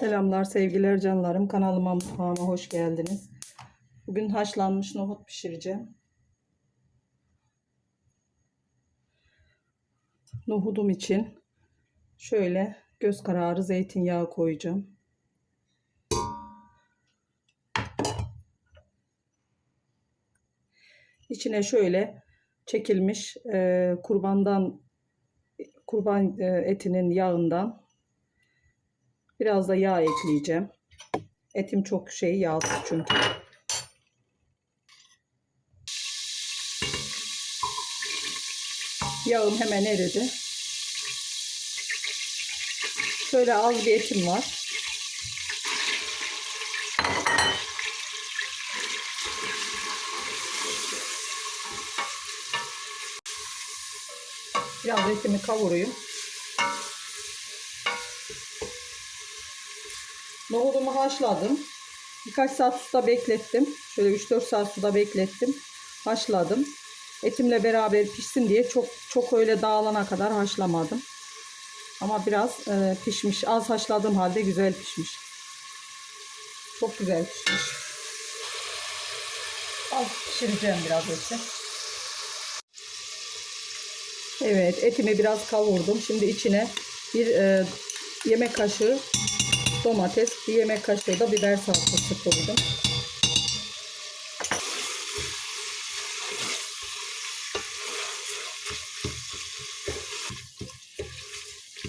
Selamlar sevgiler canlarım. Kanalıma mutfağıma hoş geldiniz. Bugün haşlanmış nohut pişireceğim. Nohudum için şöyle göz kararı zeytinyağı koyacağım. İçine şöyle çekilmiş e, kurbandan kurban e, etinin yağından Biraz da yağ ekleyeceğim. Etim çok şey yağsız çünkü. Yağım hemen eridi. Şöyle az bir etim var. Biraz etimi kavurayım. Nohudumu haşladım. Birkaç saat suda beklettim. Şöyle 3-4 saat suda beklettim. Haşladım. Etimle beraber pişsin diye çok çok öyle dağılana kadar haşlamadım. Ama biraz e, pişmiş. Az haşladığım halde güzel pişmiş. Çok güzel pişmiş. Az pişireceğim biraz eti. Evet etimi biraz kavurdum. Şimdi içine bir e, yemek kaşığı domates, bir yemek kaşığı da biber salçası koydum.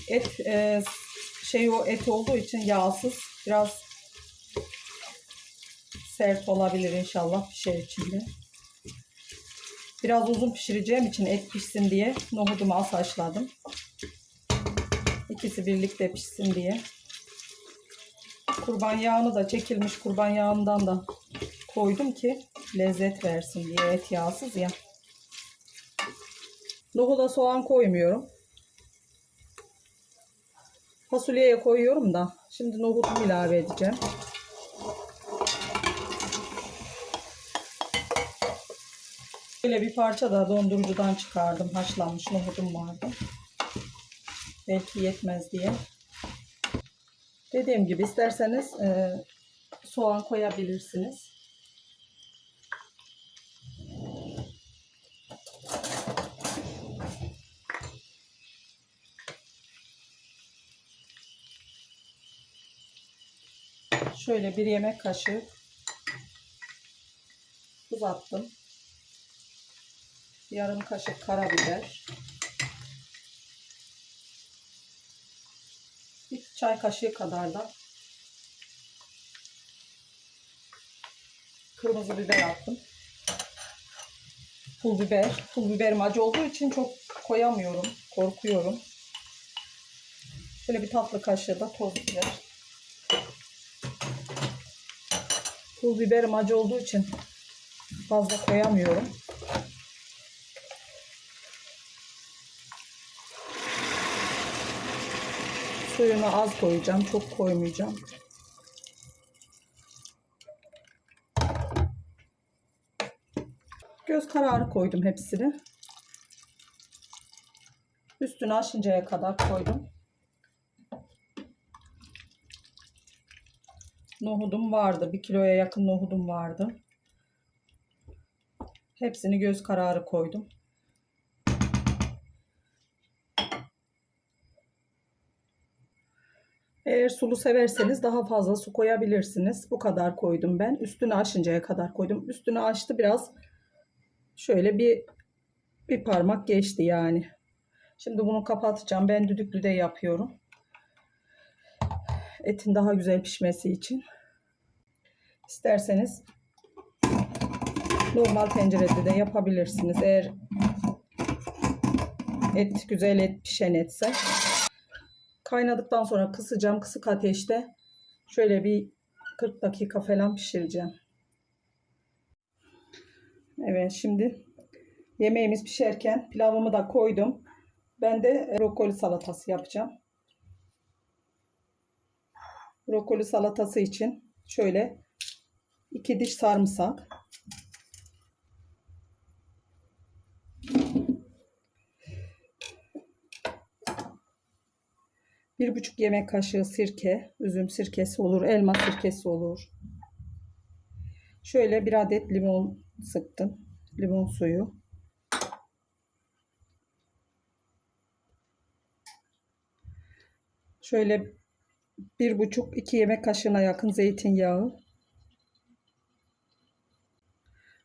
Et e, şey o et olduğu için yağsız biraz sert olabilir inşallah pişer içinde. Biraz uzun pişireceğim için et pişsin diye nohudumu az haşladım. İkisi birlikte pişsin diye. Kurban yağını da çekilmiş kurban yağından da koydum ki lezzet versin diye et yağsız ya. Nohuda soğan koymuyorum. Fasulyeye koyuyorum da şimdi nohutumu ilave edeceğim. Böyle bir parça da dondurucudan çıkardım. Haşlanmış nohudum vardı. Belki yetmez diye. Dediğim gibi isterseniz e, soğan koyabilirsiniz. Şöyle bir yemek kaşığı tuz attım. Yarım kaşık karabiber. Çay kaşığı kadar da kırmızı biber attım. Pul biber. Pul biberim acı olduğu için çok koyamıyorum. Korkuyorum. Şöyle bir tatlı kaşığı da toz biber. Pul biberim acı olduğu için fazla koyamıyorum. Suyunu az koyacağım. Çok koymayacağım. Göz kararı koydum hepsini. Üstünü aşıncaya kadar koydum. Nohudum vardı. Bir kiloya yakın nohudum vardı. Hepsini göz kararı koydum. Eğer sulu severseniz daha fazla su koyabilirsiniz. Bu kadar koydum ben. Üstünü aşıncaya kadar koydum. Üstünü açtı biraz. Şöyle bir bir parmak geçti yani. Şimdi bunu kapatacağım. Ben düdüklüde yapıyorum. Etin daha güzel pişmesi için. İsterseniz normal tencerede de yapabilirsiniz. Eğer et güzel et pişen etse. Kaynadıktan sonra kısacağım kısık ateşte. Şöyle bir 40 dakika falan pişireceğim. Evet şimdi yemeğimiz pişerken pilavımı da koydum. Ben de brokoli salatası yapacağım. Brokoli salatası için şöyle iki diş sarımsak. Bir buçuk yemek kaşığı sirke, üzüm sirkesi olur, elma sirkesi olur. Şöyle bir adet limon sıktım. Limon suyu. Şöyle bir buçuk iki yemek kaşığına yakın zeytinyağı.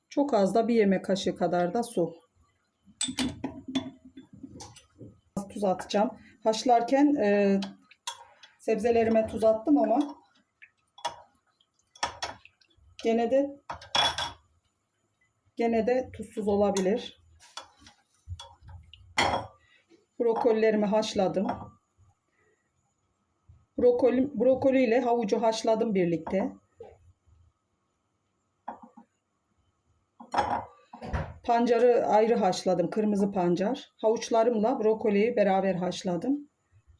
Çok az da bir yemek kaşığı kadar da su. Tuz atacağım. Haşlarken e, sebzelerime tuz attım ama gene de gene de tuzsuz olabilir. Brokolilerimi haşladım. Brokoli, brokoli ile havucu haşladım birlikte. Pancarı ayrı haşladım. Kırmızı pancar. Havuçlarımla brokoliyi beraber haşladım.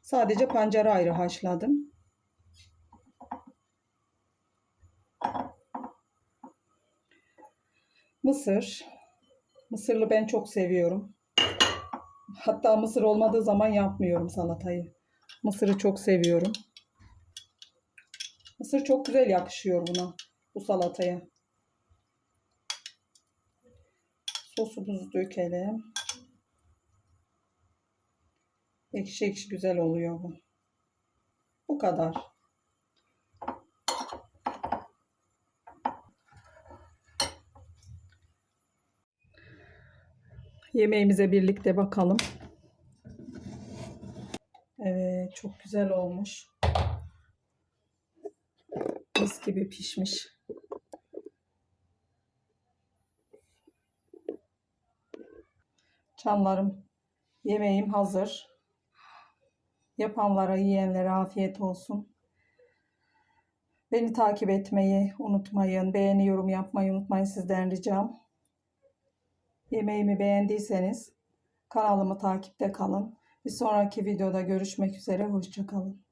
Sadece pancarı ayrı haşladım. Mısır. Mısırlı ben çok seviyorum. Hatta mısır olmadığı zaman yapmıyorum salatayı. Mısırı çok seviyorum. Mısır çok güzel yakışıyor buna, bu salataya. Sosumuzu dökelim. Ekşi ekşi güzel oluyor bu. Bu kadar. Yemeğimize birlikte bakalım. Evet, çok güzel olmuş. Mis gibi pişmiş. Canlarım, yemeğim hazır. Yapanlara, yiyenlere afiyet olsun. Beni takip etmeyi unutmayın. Beğeni, yorum yapmayı unutmayın sizden ricam. Yemeğimi beğendiyseniz kanalımı takipte kalın. Bir sonraki videoda görüşmek üzere. Hoşçakalın.